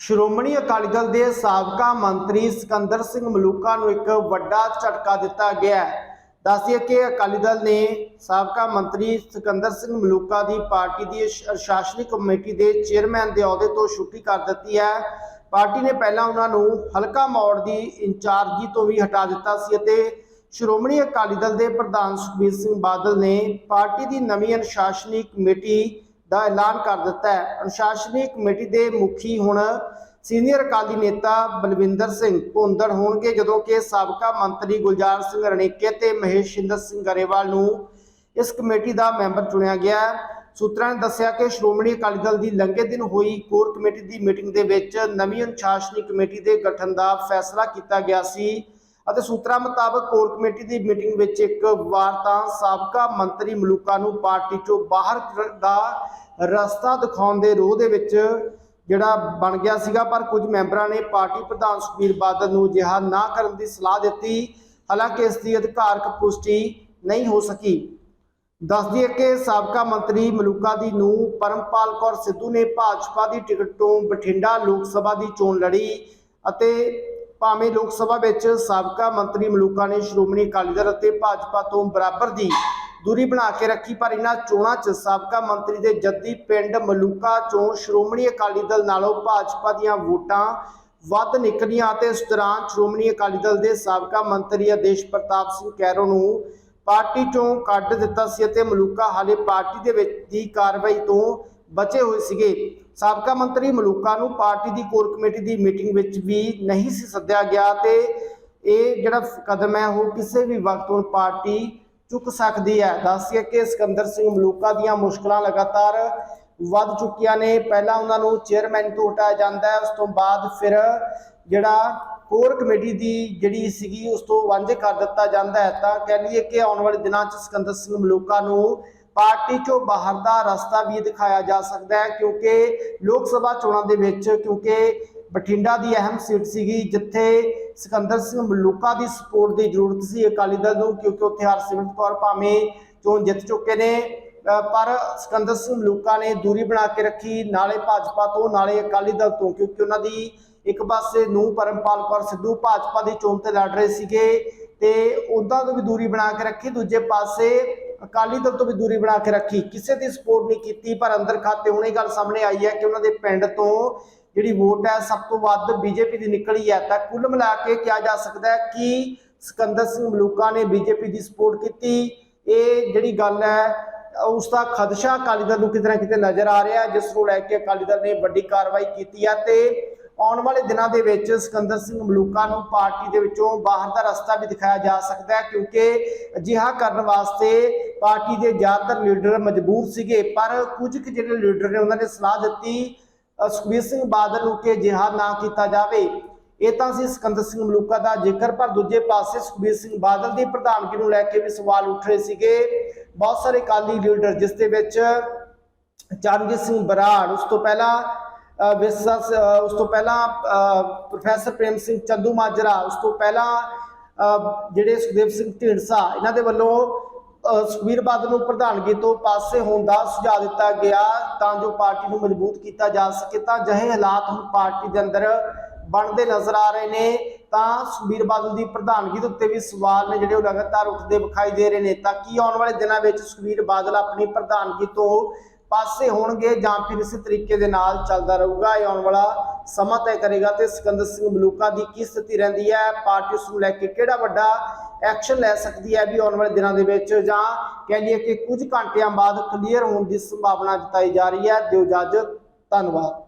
ਸ਼੍ਰੋਮਣੀ ਅਕਾਲੀ ਦਲ ਦੇ ਸਾਬਕਾ ਮੰਤਰੀ ਸਿਕੰਦਰ ਸਿੰਘ ਮਲੂਕਾ ਨੂੰ ਇੱਕ ਵੱਡਾ ਝਟਕਾ ਦਿੱਤਾ ਗਿਆ ਹੈ। ਦੱਸਿਆ ਕਿ ਅਕਾਲੀ ਦਲ ਨੇ ਸਾਬਕਾ ਮੰਤਰੀ ਸਿਕੰਦਰ ਸਿੰਘ ਮਲੂਕਾ ਦੀ ਪਾਰਟੀ ਦੀ ਸ਼- ਸ਼ਾਸਨੀ ਕਮੇਟੀ ਦੇ ਚੇਅਰਮੈਨ ਦੇ ਅਹੁਦੇ ਤੋਂ ਛੁੱਟੀ ਕਰ ਦਿੱਤੀ ਹੈ। ਪਾਰਟੀ ਨੇ ਪਹਿਲਾਂ ਉਹਨਾਂ ਨੂੰ ਹਲਕਾ ਮੌੜ ਦੀ ਇੰਚਾਰਜੀ ਤੋਂ ਵੀ ਹਟਾ ਦਿੱਤਾ ਸੀ ਅਤੇ ਸ਼੍ਰੋਮਣੀ ਅਕਾਲੀ ਦਲ ਦੇ ਪ੍ਰਧਾਨ ਸੁਖਬੀਰ ਸਿੰਘ ਬਾਦਲ ਨੇ ਪਾਰਟੀ ਦੀ ਨਵੀਂ ਅਨੁਸ਼ਾਸਨੀ ਕਮੇਟੀ ਦਾ ਐਲਾਨ ਕਰ ਦਿੱਤਾ ਹੈ। ਅਨੁਸ਼ਾਸਨੀ ਕਮੇਟੀ ਦੇ ਮੁਖੀ ਹੁਣ ਸੀਨੀਅਰ ਅਕਾਲੀ ਨੇਤਾ ਬਲਵਿੰਦਰ ਸਿੰਘ ਭੁੰਦੜ ਹੋਣਗੇ, ਜਦੋਂ ਕਿ ਸਾਬਕਾ ਮੰਤਰੀ ਗੁਲਜ਼ਾਰ ਸਿੰਘ ਰਣੀਕੇ ਤੇ ਮਹੇਸ਼ਿੰਦਰ ਸਿੰਘ ਗਰੇਵਾਲ ਨੂੰ ਇਸ ਕਮੇਟੀ ਦਾ ਮੈਂਬਰ ਚੁਣਿਆ ਗਿਆ ਸੂਤਰਾਂ ਨੇ ਦੱਸਿਆ ਕਿ ਸ਼੍ਰੋਮਣੀ ਅਕਾਲੀ ਦਲ ਦੀ ਲੰਘੇ ਦਿਨ ਹੋਈ ਕੋਰ ਕਮੇਟੀ ਦੀ ਮੀਟਿੰਗ ਦੇ ਵਿੱਚ ਨਵੀਂ ਅਨੁਸ਼ਾਸਨੀ ਕਮੇਟੀ ਦੇ ਗਠਨ ਦਾ ਫੈਸਲਾ ਕੀਤਾ ਗਿਆ ਸੀ। ਅਤੇ ਸੂਤਰਾਂ ਮੁਤਾਬਕ ਕੋਰ ਕਮੇਟੀ ਦੀ ਮੀਟਿੰਗ ਵਿੱਚ ਇੱਕ ਵਾਰ ਤਾਂ ਸਾਬਕਾ ਮੰਤਰੀ ਮਲੂਕਾ ਨੂੰ ਪਾਰਟੀ ਚੋਂ ਬਾਹਰ ਦਾ ਰਸਤਾ ਦਿਖਾਉਣ ਦੇ ਰੋਹ ਦੇ ਵਿੱਚ ਜਿਹੜਾ ਬਣ ਗਿਆ ਸੀਗਾ, ਪਰ ਕੁਝ ਮੈਂਬਰਾਂ ਨੇ ਪਾਰਟੀ ਪ੍ਰਧਾਨ ਸੁਖਬੀਰ ਬਾਦਲ ਨੂੰ ਅਜਿਹਾ ਨਾ ਕਰਨ ਦੀ ਸਲਾਹ ਦਿੱਤੀ। ਹਾਲਾਂਕਿ ਇਸ ਦੀ ਅਧਿਕਾਰਕ ਪੁਸ਼ਟੀ ਨਹੀਂ ਹੋ ਸਕੀ। ਦੱਸ ਦਈਏ ਕਿ ਸਾਬਕਾ ਮੰਤਰੀ ਮਲੂਕਾ ਦੀ ਨੂੰ ਪਰਮਪਾਲ ਕੌਰ ਸਿੱਧੂ ਨੇ ਭਾਜਪਾ ਦੀ ਟਿਕਟ ਤੋਂ ਬਠਿੰਡਾ ਲੋਕ ਸਭਾ ਦੀ ਚੋਣ ਲੜੀ ਅਤੇ ਭਾਵੇਂ ਲੋਕ ਸਭਾ ਵਿੱਚ ਸਾਬਕਾ ਮੰਤਰੀ ਮਲੂਕਾ ਨੇ ਸ਼੍ਰੋਮਣੀ ਅਕਾਲੀ ਦਲ ਅਤੇ ਭਾਜਪਾ ਤੋਂ ਬਰਾਬਰ ਦੀ ਦੂਰੀ ਬਣਾ ਕੇ ਰੱਖੀ, ਪਰ ਇਹਨਾਂ ਚੋਣਾਂ 'ਚ ਸਾਬਕਾ ਮੰਤਰੀ ਦੇ ਜੱਦੀ ਪਿੰਡ ਮਲੂਕਾ ਚੋਂ ਸ਼੍ਰੋਮਣੀ ਅਕਾਲੀ ਦਲ ਨਾਲੋਂ ਭਾਜਪਾ ਦੀਆਂ ਵੋਟਾਂ ਵੱਧ ਨਿਕਲੀਆਂ ਅਤੇ ਇਸ ਦੌਰਾਨ ਸ਼੍ਰੋਮਣੀ ਅਕਾਲੀ ਦਲ ਦੇ ਸਾਬਕਾ ਮੰਤਰੀ ਆਦੇਸ਼ ਪ੍ਰਤਾਪ ਸਿੰਘ ਕੈਰੋ ਨੂੰ ਪਾਰਟੀ ਚੋਂ ਕੱਢ ਦਿੱਤਾ ਸੀ ਅਤੇ ਮਲੂਕਾ ਹਾਲੇ ਪਾਰਟੀ ਦੇ ਵਿੱਚ ਦੀ ਕਾਰਵਾਈ ਤੋਂ ਬਚੇ ਹੋਏ ਸੀਗੇ। ਸਾਬਕਾ ਮੰਤਰੀ ਮਲੂਕਾ ਨੂੰ ਪਾਰਟੀ ਦੀ ਕੋਰ ਕਮੇਟੀ ਦੀ ਮੀਟਿੰਗ ਵਿੱਚ ਵੀ ਨਹੀਂ ਸੀ ਸੱਦਿਆ ਗਿਆ ਤੇ ਇਹ ਜਿਹੜਾ ਕਦਮ ਹੈ ਉਹ ਕਿਸੇ ਵੀ ਵਕਤ ਹੁਣ ਪਾਰਟੀ ਚੁੱਕ ਸਕਦੀ ਹੈ। ਦੱਸਿਆ ਕਿ ਸਿਕੰਦਰ ਸਿੰਘ ਮਲੂਕਾ ਦੀਆਂ ਮੁਸ਼ਕਲਾਂ ਲਗਾਤਾਰ ਵੱਧ ਚੁੱਕੀਆਂ ਨੇ। ਪਹਿਲਾਂ ਉਹਨਾਂ ਨੂੰ ਚੇਅਰਮੈਨ ਤੋਂ ਹਟਾਇਆ ਜਾਂਦਾ ਹੈ। ਉਸ ਤੋਂ ਬਾਅਦ ਫਿਰ ਜਿਹੜਾ ਕੋਰ ਕਮੇਟੀ ਦੀ ਜਿਹੜੀ ਸੀਗੀ, ਉਸ ਤੋਂ ਵਾਂਝੇ ਕਰ ਦਿੱਤਾ ਜਾਂਦਾ ਹੈ। ਤਾਂ ਕਹਿ ਲਈਏ ਕਿ ਆਉਣ ਵਾਲੇ ਦਿਨਾਂ 'ਚ ਸਿਕੰਦਰ ਸਿੰਘ ਮਲੂਕਾ ਨੂੰ ਪਾਰਟੀ ਚੋਂ ਬਾਹਰ ਦਾ ਰਸਤਾ ਵੀ ਦਿਖਾਇਆ ਜਾ ਸਕਦਾ ਹੈ, ਕਿਉਂਕਿ ਲੋਕ ਸਭਾ ਚੋਣਾਂ ਦੇ ਵਿੱਚ, ਕਿਉਂਕਿ ਬਠਿੰਡਾ ਦੀ ਅਹਿਮ ਸੀਟ ਸੀਗੀ, ਜਿੱਥੇ ਸਿਕੰਦਰ ਸਿੰਘ ਮਲੂਕਾ ਦੀ ਸਪੋਰਟ ਦੀ ਜ਼ਰੂਰਤ ਸੀ ਅਕਾਲੀ ਦਲ ਨੂੰ, ਕਿਉਂਕਿ ਉੱਥੇ ਹਰਸਿਮਰਤ ਕੌਰ ਭਾਵੇਂ ਚੋਣ ਜਿੱਤ ਚੁੱਕੇ ਨੇ ਪਰ ਸਿਕੰਦਰ ਸਿੰਘ ਮਲੂਕਾ ਨੇ ਦੂਰੀ ਬਣਾ ਕੇ ਰੱਖੀ, ਨਾਲੇ ਭਾਜਪਾ ਤੋਂ, ਨਾਲੇ ਅਕਾਲੀ ਦਲ ਤੋਂ, ਕਿਉਂਕਿ ਉਹਨਾਂ ਦੀ ਇੱਕ ਪਾਸੇ ਨੂੰ ਪਰਮਪਾਲ ਕੌਰ ਸਿੱਧੂ ਭਾਜਪਾ ਦੀ ਚੋਣ ਤੇ ਲੜ ਰਹੇ ਸੀਗੇ ਤੇ ਉਹਨਾਂ ਤੋਂ ਵੀ ਦੂਰੀ ਬਣਾ ਕੇ ਰੱਖੀ, ਦੂਜੇ ਪਾਸੇ ਅਕਾਲੀ ਦਲ ਤੋਂ ਵੀ ਦੂਰੀ ਬਣਾ ਕੇ ਰੱਖੀ। ਕਿਸੇ ਦੀ ਸਪੋਰਟ ਨਹੀਂ ਕੀਤੀ, ਪਰ ਅੰਦਰ ਖਾਤੇ ਹੁਣੇ ਗੱਲ ਸਾਹਮਣੇ ਆਈ ਹੈ ਕਿ ਉਹਨਾਂ ਦੇ ਪਿੰਡ ਤੋਂ ਜਿਹੜੀ ਵੋਟ ਹੈ, ਸਭ ਤੋਂ ਵੱਧ ਬੀਜੇਪੀ ਦੀ ਨਿਕਲੀ ਹੈ। ਤਾਂ ਕੁੱਲ ਮਿਲਾ ਕੇ ਕਿਹਾ ਜਾ ਸਕਦਾ ਹੈ ਕਿ ਸਿਕੰਦਰ ਸਿੰਘ ਮਲੂਕਾ ਨੇ ਬੀਜੇਪੀ ਦੀ ਸਪੋਰਟ ਕੀਤੀ। ਇਹ ਜਿਹੜੀ ਗੱਲ ਹੈ, ਉਸ ਦਾ ਖਦਸ਼ਾ ਅਕਾਲੀ ਦਲ ਨੂੰ ਕਿਤੇ ਨਾ ਕਿਤੇ ਨਜ਼ਰ ਆ ਰਿਹਾ ਜਿਸ ਨੂੰ ਲੈ ਕੇ ਅਕਾਲੀ ਦਲ ਨੇ ਵੱਡੀ ਕਾਰਵਾਈ ਕੀਤੀ ਹੈ ਤੇ ਆਉਣ ਵਾਲੇ ਦਿਨਾਂ ਦੇ ਵਿੱਚ ਸਿਕੰਦਰ ਸਿੰਘ ਮਲੂਕਾ ਨੂੰ ਪਾਰਟੀ ਦੇ ਵਿੱਚੋਂ ਬਾਹਰ ਦਾ ਰਸਤਾ ਵੀ ਦਿਖਾਇਆ ਜਾ ਸਕਦਾ ਹੈ, ਕਿਉਂਕਿ ਅਜਿਹਾ ਕਰਨ ਵਾਸਤੇ ਪਾਰਟੀ ਦੇ ਜ਼ਿਆਦਾਤਰ ਲੀਡਰ ਮਜਬੂਰ ਸੀਗੇ, ਪਰ ਕੁਝ ਕੁ ਜਿਹੜੇ ਲੀਡਰ ਨੇ ਉਹਨਾਂ ਨੇ ਸਲਾਹ ਦਿੱਤੀ ਸੁਖਬੀਰ ਸਿੰਘ ਬਾਦਲ ਨੂੰ ਕਿ ਅਜਿਹਾ ਨਾ ਕੀਤਾ ਜਾਵੇ। ਇਹ ਤਾਂ ਸੀ ਸਿਕੰਦਰ ਸਿੰਘ ਮਲੂਕਾ ਦਾ ਜ਼ਿਕਰ, ਪਰ ਦੂਜੇ ਪਾਸੇ ਸੁਖਬੀਰ ਸਿੰਘ ਬਾਦਲ ਦੀ ਪ੍ਰਧਾਨਗੀ ਨੂੰ ਲੈ ਕੇ ਵੀ ਸਵਾਲ ਉੱਠ ਰਹੇ ਸੀਗੇ। ਬਹੁਤ ਸਾਰੇ ਅਕਾਲੀ ਲੀਡਰ, ਜਿਸ ਦੇ ਵਿੱਚ ਚਰਨਜੀਤ ਸਿੰਘ ਬਰਾੜ, ਉਸ ਤੋਂ ਪਹਿਲਾਂ ਵਿਰਸਾ ਉਸ ਤੋਂ ਪਹਿਲਾਂ ਪ੍ਰੋਫੈਸਰ ਪ੍ਰੇਮ ਸਿੰਘ ਚੰਦੂ ਮਾਜਰਾ ਉਸ ਤੋਂ ਪਹਿਲਾਂ ਜਿਹੜੇ ਸੁਖਦੇਵ ਸਿੰਘ ਢੀਂਡਸਾ ਇਹਨਾਂ ਦੇ ਵੱਲੋਂ ਅ, ਸੁਖਬੀਰ ਬਾਦਲ ਨੂੰ ਪ੍ਰਧਾਨਗੀ ਤੋਂ ਪਾਸੇ ਹੋਣ ਦਾ ਸੁਝਾਅ ਦਿੱਤਾ ਗਿਆ ਤਾਂ ਜੋ ਪਾਰਟੀ ਨੂੰ ਮਜ਼ਬੂਤ ਕੀਤਾ ਜਾ ਸਕੇ। ਤਾਂ ਜਿਹੇ ਹਾਲਾਤ ਹੁਣ ਪਾਰਟੀ ਦੇ ਅੰਦਰ ਬਣਦੇ ਨਜ਼ਰ ਆ ਰਹੇ ਨੇ। ਤਾਂ ਸੁਖਬੀਰ ਬਾਦਲ ਦੀ ਪ੍ਰਧਾਨਗੀ ਦੇ ਉੱਤੇ ਵੀ ਸਵਾਲ ਨੇ ਜਿਹੜੇ ਉਹ ਲਗਾਤਾਰ ਉੱਠਦੇ ਵਿਖਾਈ ਦੇ ਰਹੇ ਨੇ। ਤਾਂ ਕੀ ਆਉਣ ਵਾਲੇ ਦਿਨਾਂ ਵਿੱਚ ਸੁਖਬੀਰ ਬਾਦਲ ਆਪਣੀ ਪ੍ਰਧਾਨਗੀ ਤੋਂ ਪਾਸੇ ਹੋਣਗੇ ਜਾਂ ਫਿਰ ਇਸੇ ਤਰੀਕੇ ਦੇ ਨਾਲ ਚੱਲਦਾ ਰਹੂਗਾ। ਇਹ ਆਉਣ ਵਾਲਾ ਸਮਾਂ ਤੈਅ ਕਰੇਗਾ ਤੇ ਸਿਕੰਦਰ ਸਿੰਘ ਮਲੂਕਾ ਦੀ ਕੀ ਸਥਿਤੀ ਰਹਿੰਦੀ ਹੈ? ਪਾਰਟੀ ਉਸ ਨੂੰ ਲੈ ਕੇ ਕਿਹੜਾ ਵੱਡਾ ਐਕਸ਼ਨ ਲੈ ਸਕਦੀ ਹੈ ਵੀ ਆਉਣ ਵਾਲੇ ਦਿਨਾਂ ਦੇ ਵਿੱਚ? ਜਾਂ ਕਹਿ ਲਈਏ ਕਿ ਕੁਝ ਘੰਟਿਆਂ ਬਾਅਦ ਕਲੀਅਰ ਹੋਣ ਦੀ ਸੰਭਾਵਨਾ ਜਤਾਈ ਜਾ ਰਹੀ ਹੈ। ਦਿਓ ਇਜਾਜ਼ਤ, ਧੰਨਵਾਦ।